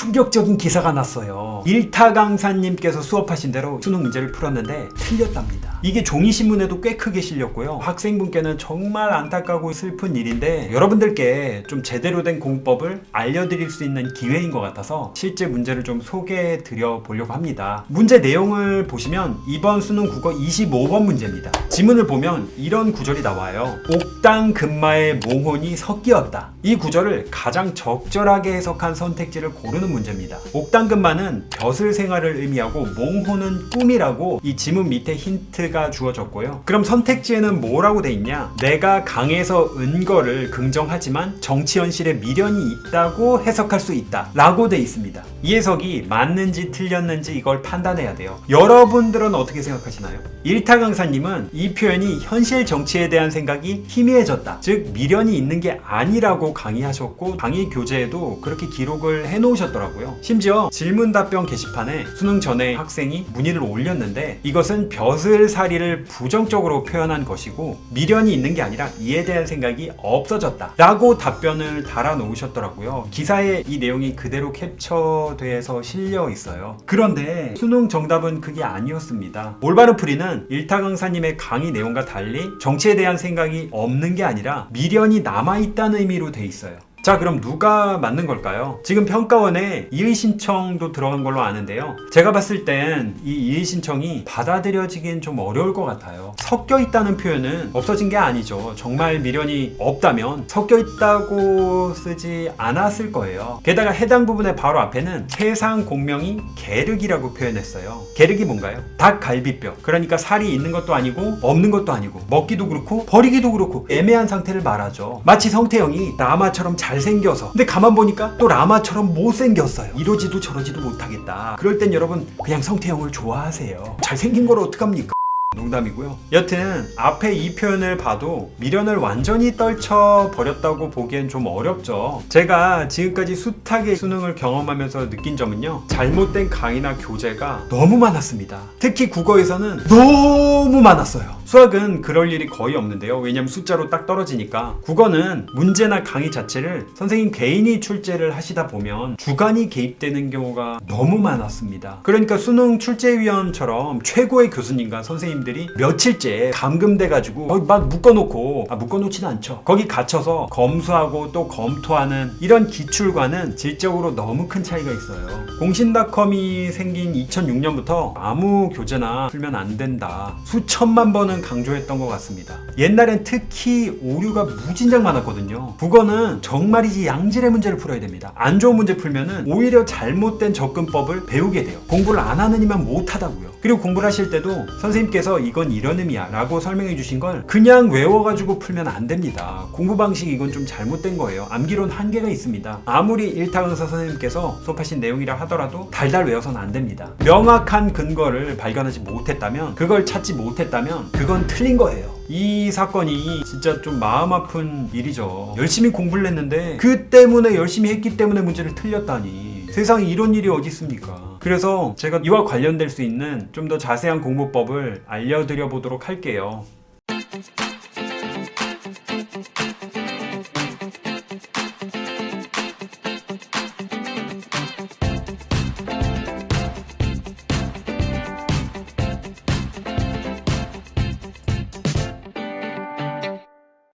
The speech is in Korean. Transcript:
충격적인 기사가 났어요. 일타 강사님께서 수업하신 대로 수능 문제를 풀었는데 틀렸답니다. 이게 종이신문에도 꽤 크게 실렸고요. 학생분께는 정말 안타까고 슬픈 일인데 여러분들께 좀 제대로 된 공법을 알려드릴 수 있는 기회인 것 같아서 실제 문제를 좀 소개해 드려 보려고 합니다. 문제 내용을 보시면 이번 수능 국어 25번 문제입니다. 지문을 보면 이런 구절이 나와요. 옥당 금마의 몽혼이 섞이었다. 이 구절을 가장 적절하게 해석한 선택지를 고르는 문제입니다. 옥당 금마는 벼슬 생활을 의미하고 몽혼은 꿈이라고 이 지문 밑에 힌트 가 주어졌고요. 그럼 선택지에는 뭐라고 돼 있냐? 내가 강에서 은 거를 긍정하지만 정치 현실에 미련이 있다고 해석할 수 있다. 라고 돼 있습니다. 이 해석이 맞는지 틀렸는지 이걸 판단해야 돼요. 여러분들은 어떻게 생각하시나요? 일타 강사님은 이 표현이 현실 정치에 대한 생각이 희미해졌다. 즉 미련이 있는 게 아니라고 강의하셨고 강의 교재에도 그렇게 기록을 해 놓으셨더라고요. 심지어 질문 답변 게시판에 수능 전에 학생이 문의를 올렸는데 이것은 벼슬 살이를 부정적으로 표현한 것이고 미련이 있는 게 아니라 이에 대한 생각이 없어졌다. 라고 답변을 달아 놓으셨더라고요. 기사에 이 내용이 그대로 캡처돼서 실려 있어요. 그런데 수능 정답은 그게 아니었습니다. 올바른 풀이는 일타 강사님의 강의 내용과 달리 정치에 대한 생각이 없는 게 아니라 미련이 남아있다는 의미로 돼 있어요. 자 그럼 누가 맞는 걸까요? 지금 평가원에 이의 신청도 들어간 걸로 아는데요. 제가 봤을 땐 이 이의 신청이 받아들여지긴 좀 어려울 것 같아요. 섞여 있다는 표현은 없어진 게 아니죠. 정말 미련이 없다면 섞여 있다고 쓰지 않았을 거예요. 게다가 해당 부분의 바로 앞에는 세상 공명이 계륵이라고 표현했어요. 계륵이 뭔가요? 닭갈비뼈. 그러니까 살이 있는 것도 아니고 없는 것도 아니고 먹기도 그렇고 버리기도 그렇고 애매한 상태를 말하죠. 마치 성태형이 라마처럼 잘 생겨서 근데 가만 보니까 또 라마처럼 못생겼어요. 이러지도 저러지도 못하겠다. 그럴 땐 여러분 그냥 성태형을 좋아하세요. 잘생긴 걸 어떡합니까? 농담이고요. 여튼 앞에 이 표현을 봐도 미련을 완전히 떨쳐 버렸다고 보기엔 좀 어렵죠. 제가 지금까지 숱하게 수능을 경험하면서 느낀 점은요. 잘못된 강의나 교재가 너무 많았습니다. 특히 국어에서는 너무 많았어요. 수학은 그럴 일이 거의 없는데요. 왜냐면 숫자로 딱 떨어지니까. 국어는 문제나 강의 자체를 선생님 개인이 출제를 하시다 보면 주관이 개입되는 경우가 너무 많았습니다. 그러니까 수능 출제위원처럼 최고의 교수님과 선생님들이 며칠째 감금돼 가지고 거기 막 묶어놓고 아 묶어놓지는 않죠. 거기 갇혀서 검수하고 또 검토하는 이런 기출과는 질적으로 너무 큰 차이가 있어요. 공신닷컴이 생긴 2006년부터 아무 교재나 풀면 안 된다. 수천만 번은 강조했던 것 같습니다. 옛날엔 특히 오류가 무진장 많았거든요. 국어는 정말이지 양질의 문제를 풀어야 됩니다. 안 좋은 문제 풀면은 오히려 잘못된 접근법을 배우게 돼요. 공부를 안 하는 이만 못하다고요. 그리고 공부를 하실 때도 선생님께서 이건 이런 의미야 라고 설명해 주신 걸 그냥 외워가지고 풀면 안 됩니다. 공부 방식 이건 좀 잘못된 거예요. 암기론 한계가 있습니다. 아무리 일타 강사 선생님께서 수업하신 내용이라 하더라도 달달 외워서는 안 됩니다. 명확한 근거를 발견하지 못했다면 그걸 찾지 못했다면 그건 틀린 거예요. 이 사건이 진짜 좀 마음 아픈 일이죠. 열심히 공부를 했는데 그 때문에 열심히 했기 때문에 문제를 틀렸다니. 세상에 이런 일이 어디 있습니까? 그래서 제가 이와 관련될 수 있는 좀 더 자세한 공부법을 알려드려 보도록 할게요.